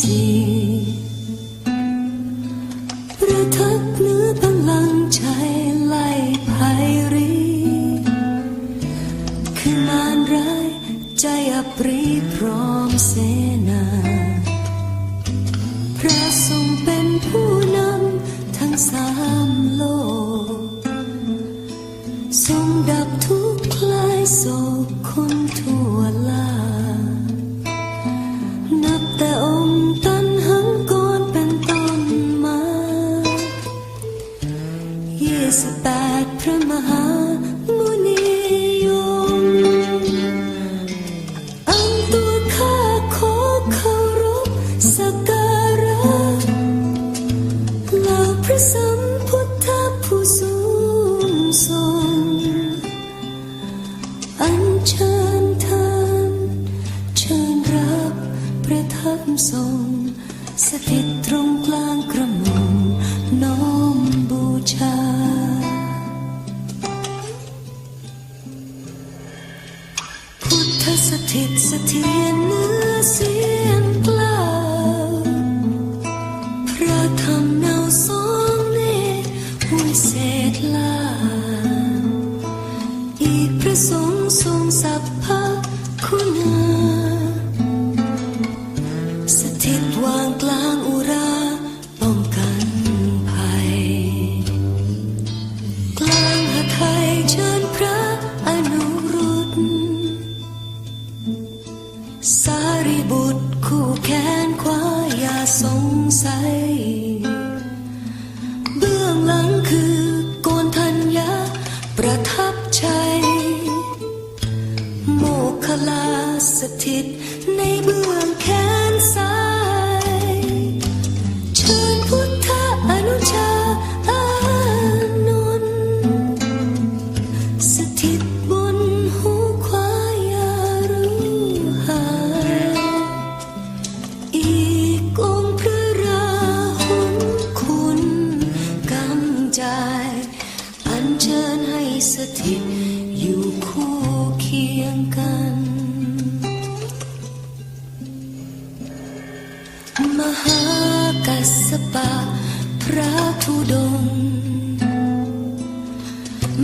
สีประทับเนื้อพลังใจไล่ภัยรีคืองานร้ายใจอับรีพร้อมเส สัมพุทธผู้สงส่อันเชิญท่านเชิญรับประทับทงสถิตตรงกลางกระม่อน้อมบูชา พุทธสถิตสถิตเนื้อสี กลาอีกพระสงฆ์ทรงสัพพะ คลาสถิตในเบื้องแขนซ้าย มหากัสสปะพระธุด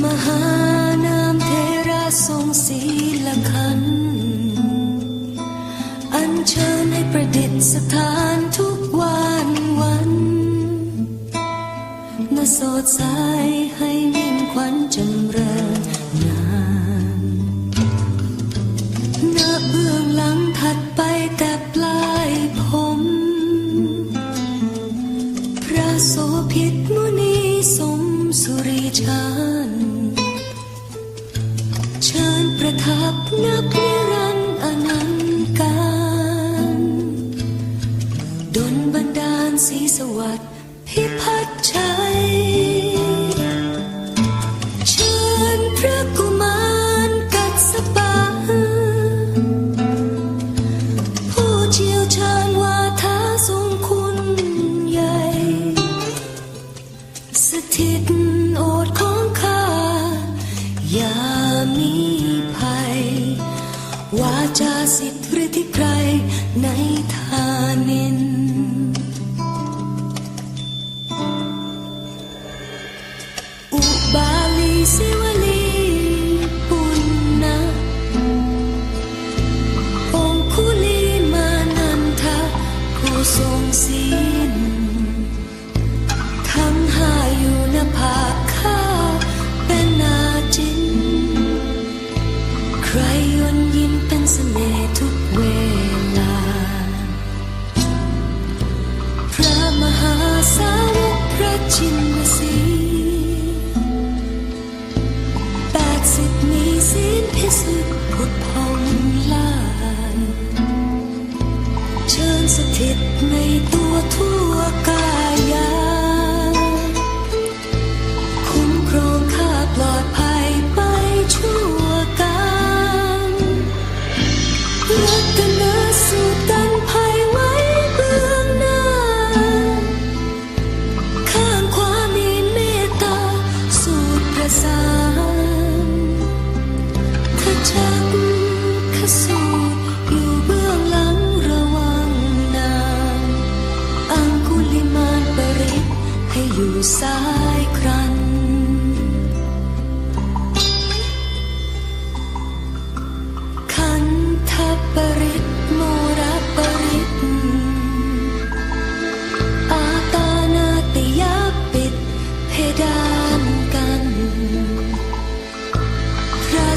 มหานาเทระทงศีลขัน อันเชิญให้ประดิษฐานทุกวันวันมาสดใสให้มิ่งขวัญจัน สุริชานเชิญประทับนับนิรันอนันต์การดนบันดาลสีสวัสดิ์พิพัฒน์ชัเชิญพระกุ วาจาสิทธิ์หรืใครในทานิน อุบาลีสิวลีปุนะองคุลีมานันทะผู้รงศี Fascinator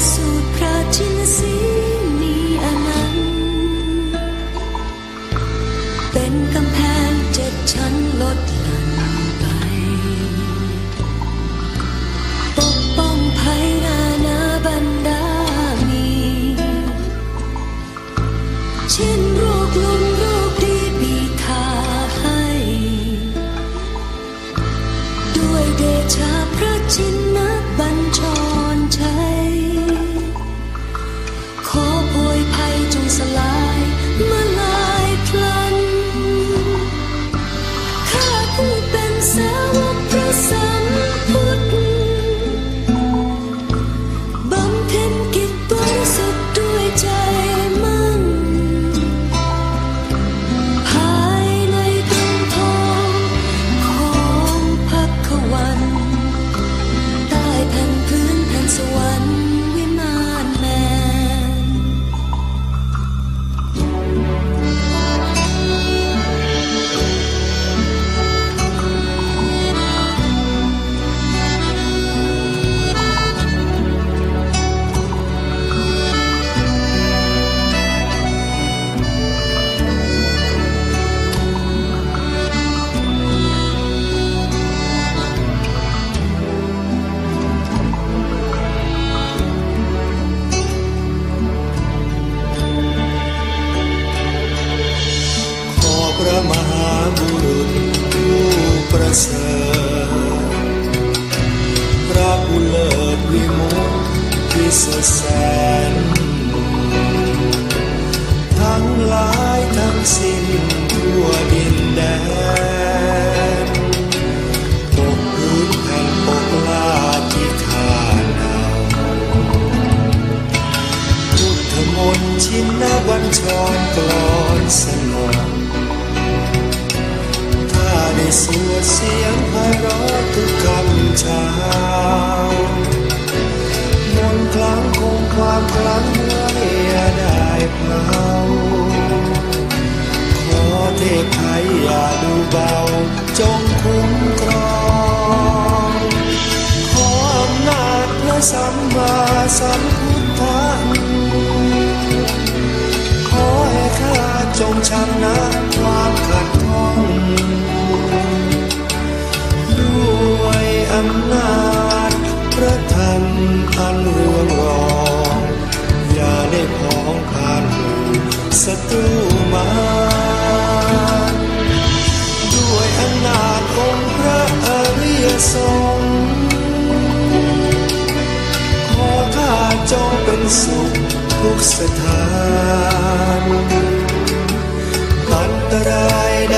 สีมีอนันต์เป็นกำแพงเจ็ดชั้นลดหลั่นไป ปกป้องภัยนานาบรรดามี สุดแสนทั้งหลายทั้งสิ้นทั่วดินแดนปกพื้นแผ่นปกลาที่ข้านำพุทธมนต์ชินบัญชรกลอนสนองถ้าได้สวดเสียงไพเราะทุกคำเช้า คลังคงความคลังไว้ได้เผาขอเทพไทยอย่าดูเบา จงคุ้มครอง ขออำนาจพระสัมมาสัมพุทธะขอให้ข้าจงชนะความขัดข้อง ตูมา ด้วยอำนาจองค์พระอริยสงฆ์ขอข้าจงเป็นสุขทุกสถาน อันตรายใด